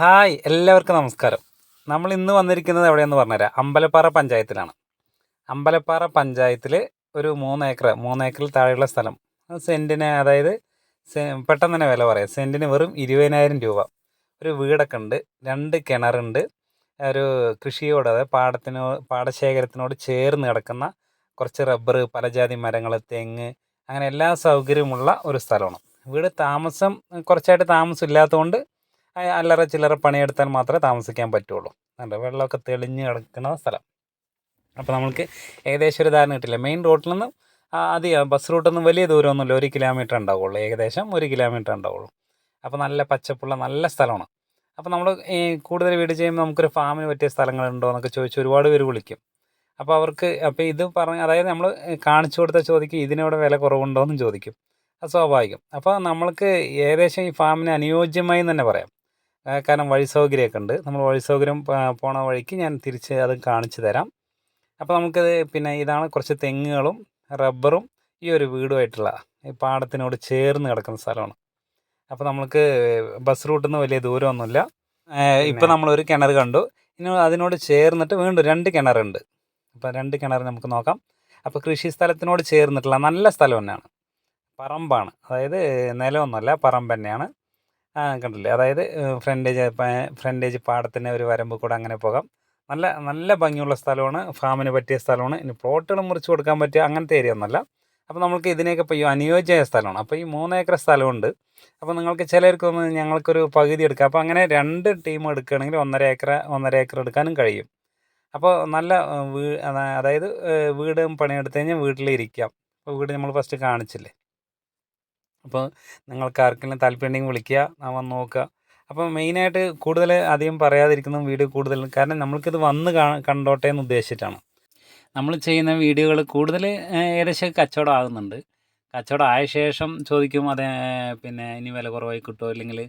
Hi എല്ലാവർക്കും നമസ്കാരം. നമ്മൾ ഇന്ന് വന്നിരിക്കുന്നത് എവിടെയെന്ന് പറഞ്ഞുതരാം. അമ്പലപ്പാറ പഞ്ചായത്തിലാണ്. അമ്പലപ്പാറ പഞ്ചായത്തിൽ ഒരു മൂന്ന് ഏക്കർ മൂന്ന് ഏക്കറിൽ താഴെയുള്ള സ്ഥലം. സെന്റിന് അതായത് പെട്ടെന്ന് തന്നെ വില പറയാം. സെന്റിന് വെറും ഇരുപതിനായിരം രൂപ. ഒരു വീടൊക്കെ ഉണ്ട് രണ്ട് കിണറുണ്ട്. ഒരു കൃഷിയോട് അതായത് പാടത്തിനോ പാടശേഖരത്തിനോട് ചേർന്ന് കിടക്കുന്ന കുറച്ച് റബ്ബർ പലജാതി മരങ്ങൾ തെങ്ങ് അങ്ങനെ എല്ലാ സൗകര്യമുള്ള ഒരു സ്ഥലമാണ്. വീട് താമസം കുറച്ചായിട്ട് താമസം ഇല്ലാത്തതുകൊണ്ട് അല്ലറ ചില്ലറ പണിയെടുത്താൽ മാത്രമേ താമസിക്കാൻ പറ്റുള്ളൂ. അല്ല വെള്ളമൊക്കെ തെളിഞ്ഞ് കിടക്കുന്ന സ്ഥലം. അപ്പോൾ നമുക്ക് ഏകദേശം ഒരു ധാരണ കിട്ടില്ല. മെയിൻ റോഡിൽ നിന്ന് അധികം ബസ് റൂട്ടിൽ നിന്ന് വലിയ ദൂരമൊന്നുമില്ല. ഒരു കിലോമീറ്റർ ഉണ്ടാവുള്ളൂ. ഏകദേശം ഒരു കിലോമീറ്റർ ഉണ്ടാവുള്ളൂ. അപ്പോൾ നല്ല പച്ചപ്പുള്ള നല്ല സ്ഥലമാണ്. അപ്പോൾ നമ്മൾ ഈ കൂടുതൽ വീട് ചെയ്യുമ്പോൾ നമുക്കൊരു ഫാമിന് പറ്റിയ സ്ഥലങ്ങളുണ്ടോ എന്നൊക്കെ ചോദിച്ച് ഒരുപാട് പേര് വിളിക്കും. അപ്പോൾ അവർക്ക് അപ്പോൾ ഇത് പറഞ്ഞ് അതായത് നമ്മൾ കാണിച്ചു കൊടുത്ത ചോദിക്കും ഇതിനവിടെ വില കുറവുണ്ടോ ചോദിക്കും. അത് സ്വാഭാവികം. അപ്പോൾ നമ്മൾക്ക് ഏകദേശം ഈ ഫാമിന് അനുയോജ്യമായി തന്നെ പറയാം. കാരണം വഴി സൗകര്യമൊക്കെ ഉണ്ട്. നമ്മൾ വഴി സൗകര്യം പോണ വഴിക്ക് ഞാൻ തിരിച്ച് അത് കാണിച്ചു തരാം. അപ്പോൾ നമുക്കത് പിന്നെ ഇതാണ് കുറച്ച് തെങ്ങുകളും റബ്ബറും ഈ ഒരു വീടുമായിട്ടുള്ള ഈ പാടത്തിനോട് ചേർന്ന് കിടക്കുന്ന സ്ഥലമാണ്. അപ്പോൾ നമുക്ക് ബസ് റൂട്ടിൽ നിന്ന് വലിയ ദൂരമൊന്നുമില്ല. ഇപ്പോൾ നമ്മളൊരു കിണർ കണ്ടു. ഇനി അതിനോട് ചേർന്നിട്ട് വീണ്ടും രണ്ട് കിണറുണ്ട്. അപ്പോൾ രണ്ട് കിണർ നമുക്ക് നോക്കാം. അപ്പോൾ കൃഷി സ്ഥലത്തിനോട് ചേർന്നിട്ടുള്ള നല്ല സ്ഥലം തന്നെയാണ്. പറമ്പാണ്. അതായത് നിലമൊന്നുമല്ല പറമ്പ് തന്നെയാണ്. ആ കണ്ടില്ലേ. അതായത് ഫ്രണ്ടേജ് ഫ്രണ്ടേജ് പാടത്തിന്റെ ഒരു വരമ്പ് കൂടെ അങ്ങനെ പോകാം. നല്ല നല്ല ഭംഗിയുള്ള സ്ഥലമാണ്. ഫാമിന് പറ്റിയ സ്ഥലമാണ്. ഇനി പ്ലോട്ടുകൾ മുറിച്ച് കൊടുക്കാൻ പറ്റിയ അങ്ങനത്തെ ഏരിയ ഒന്നല്ല അപ്പോൾ നമുക്ക് ഇതിനെയൊക്കെ ഇപ്പോൾ അനുയോജ്യമായ സ്ഥലമാണ്. അപ്പോൾ ഈ മൂന്ന് ഏക്കർ സ്ഥലമുണ്ട്. അപ്പോൾ നിങ്ങൾക്ക് ചിലർക്കൊന്ന് ഞങ്ങൾക്കൊരു പകുതി എടുക്കാം. അപ്പോൾ അങ്ങനെ രണ്ട് ടീം എടുക്കുകയാണെങ്കിൽ ഒന്നര ഏക്കർ ഒന്നര ഏക്കർ എടുക്കാനും കഴിയും. അപ്പോൾ നല്ല വീ അതായത് വീട് പണിയെടുത്ത് കഴിഞ്ഞാൽ വീട്ടിലിരിക്കാം. അപ്പോൾ വീട് നമ്മൾ ഫസ്റ്റ് കാണിച്ചില്ലേ? അപ്പോൾ നിങ്ങൾക്ക് ആർക്കെങ്കിലും താല്പര്യമുണ്ടെങ്കിൽ വിളിക്കുക. ഞാൻ വന്ന് നോക്കുക. അപ്പോൾ മെയിനായിട്ട് കൂടുതൽ അധികം പറയാതിരിക്കുന്ന വീഡിയോ കൂടുതൽ കാരണം നമ്മൾക്കിത് വന്ന് കണ്ടോട്ടെ എന്ന് ഉദ്ദേശിച്ചിട്ടാണ്. നമ്മൾ ചെയ്യുന്ന വീഡിയോകൾ കൂടുതൽ ഏകദേശം കച്ചവടം ആകുന്നുണ്ട്. കച്ചവടം ആയ ശേഷം ചോദിക്കും അത് പിന്നെ ഇനി വില കുറവായി കിട്ടുമോ അല്ലെങ്കിൽ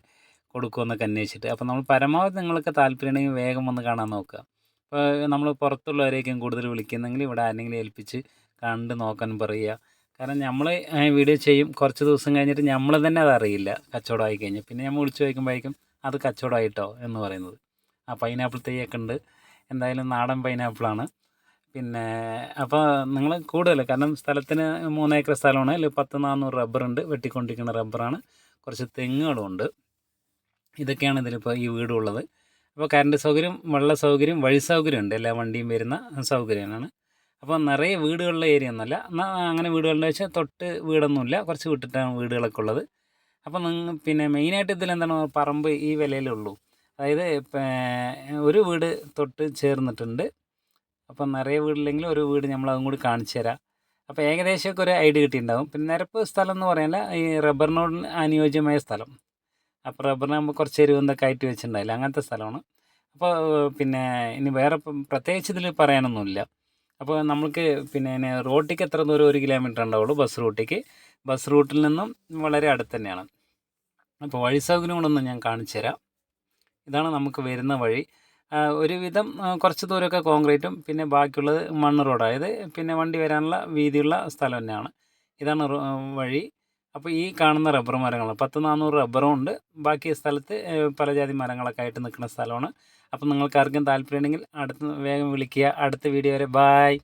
കൊടുക്കുമോ? എന്നൊക്കെ അന്വേഷിച്ചിട്ട്. അപ്പോൾ നമ്മൾ പരമാവധി നിങ്ങൾക്ക് താല്പര്യമുണ്ടെങ്കിൽ വേഗം വന്ന് കാണാൻ നോക്കുക. ഇപ്പോൾ നമ്മൾ പുറത്തുള്ളവരേക്കും കൂടുതൽ വിളിക്കുന്നെങ്കിൽ ഇവിടെ ആരെങ്കിലും ഏൽപ്പിച്ച് കണ്ട് നോക്കാൻ പറയുക. കാരണം നമ്മൾ വീഡിയോ ചെയ്യും. കുറച്ച് ദിവസം കഴിഞ്ഞിട്ട് നമ്മൾ തന്നെ അത് അറിയില്ല. കച്ചവടമായി കഴിഞ്ഞ്. പിന്നെ നമ്മൾ വിളിച്ച് ചോദിക്കുമ്പോഴേക്കും അത് കച്ചവടമായിട്ടോ എന്ന് പറയുന്നത്. ആ പൈനാപ്പിൾ തൈയൊക്കെ ഉണ്ട്. എന്തായാലും നാടൻ പൈനാപ്പിളാണ് പിന്നെ അപ്പോൾ നിങ്ങൾ കൂടുതൽ കാരണം സ്ഥലത്തിന് മൂന്ന് ഏക്കർ സ്ഥലമാണ്. അതിൽ പത്ത് നാനൂറ് റബ്ബറുണ്ട് വെട്ടിക്കൊണ്ടിരിക്കുന്ന റബ്ബറാണ് കുറച്ച് തെങ്ങുകളും ഉണ്ട്. ഇതൊക്കെയാണ് ഇതിലിപ്പോൾ ഈ വീടുള്ളത്. അപ്പോൾ കറണ്ട് സൗകര്യം വെള്ള സൗകര്യം വഴി സൗകര്യം ഉണ്ട്. എല്ലാ വണ്ടിയും വരുന്ന സൗകര്യമാണ്. അപ്പോൾ നിറയെ വീടുകളുള്ള ഏരിയ ഒന്നുമല്ല. എന്നാൽ അങ്ങനെ വീടുകളുടെ വെച്ചാൽ തൊട്ട് വീടൊന്നുമില്ല. കുറച്ച് വിട്ടിട്ടാണ് വീടുകളൊക്കെ ഉള്ളത്. അപ്പോൾ നിങ്ങൾ പിന്നെ മെയിനായിട്ട് ഇതിലെന്താണ് പറമ്പ് ഈ വിലയിലേ ഉള്ളൂ. അതായത് ഒരു വീട് തൊട്ട് ചേർന്നിട്ടുണ്ട്. അപ്പോൾ നിറയെ വീടില്ലെങ്കിൽ ഒരു വീട് നമ്മൾ അതും കൂടി കാണിച്ചു തരാം. അപ്പോൾ ഏകദേശമൊക്കെ ഒരു ഐഡിയ കിട്ടിയിട്ടുണ്ടാകും പിന്നെ നിരപ്പ് സ്ഥലം എന്ന് പറയാനില്ല ഈ റബ്ബറിനോട് അനുയോജ്യമായ സ്ഥലം. അപ്പോൾ റബ്ബറിന് നമ്മൾ കുറച്ച് എരിവെന്തൊക്കെ ആയിട്ട് വെച്ചിട്ടുണ്ടായില്ല അങ്ങനത്തെ സ്ഥലമാണ്. അപ്പോൾ പിന്നെ ഇനി വേറെ പ്രത്യേകിച്ച് ഇതിൽ പറയാനൊന്നുമില്ല. അപ്പോൾ നമുക്ക് പിന്നെ റോട്ടിക്ക് എത്ര ദൂരം ഒരു കിലോമീറ്റർ ഉണ്ടാവുള്ളൂ ബസ് റൂട്ടിക്ക് ബസ് റൂട്ടിൽ നിന്നും വളരെ അടുത്ത് തന്നെയാണ്. അപ്പോൾ വഴി സൗകര്യം കൊണ്ടൊന്ന് ഞാൻ കാണിച്ചു തരാം. ഇതാണ് നമുക്ക് വരുന്ന വഴി. ഒരുവിധം കുറച്ച് ദൂരമൊക്കെ കോൺക്രീറ്റും പിന്നെ ബാക്കിയുള്ളത് മണ്ണ് റോഡ്. അതായത് പിന്നെ വണ്ടി വരാനുള്ള വീതിയുള്ള സ്ഥലം തന്നെയാണ്. ഇതാണ് വഴി. അപ്പോൾ ഈ കാണുന്ന റബ്ബർ മരങ്ങൾ പത്ത് നാനൂറ് റബ്ബറും ഉണ്ട്. ബാക്കി സ്ഥലത്ത് പല ജാതി മരങ്ങളൊക്കെ ആയിട്ട് നിൽക്കുന്ന സ്ഥലമാണ്. അപ്പോൾ നിങ്ങൾക്ക് ആർക്കും താല്പര്യമുണ്ടെങ്കിൽ അടുത്ത് വേഗം വിളിക്കുക. അടുത്ത വീഡിയോ വരെ. ബായ്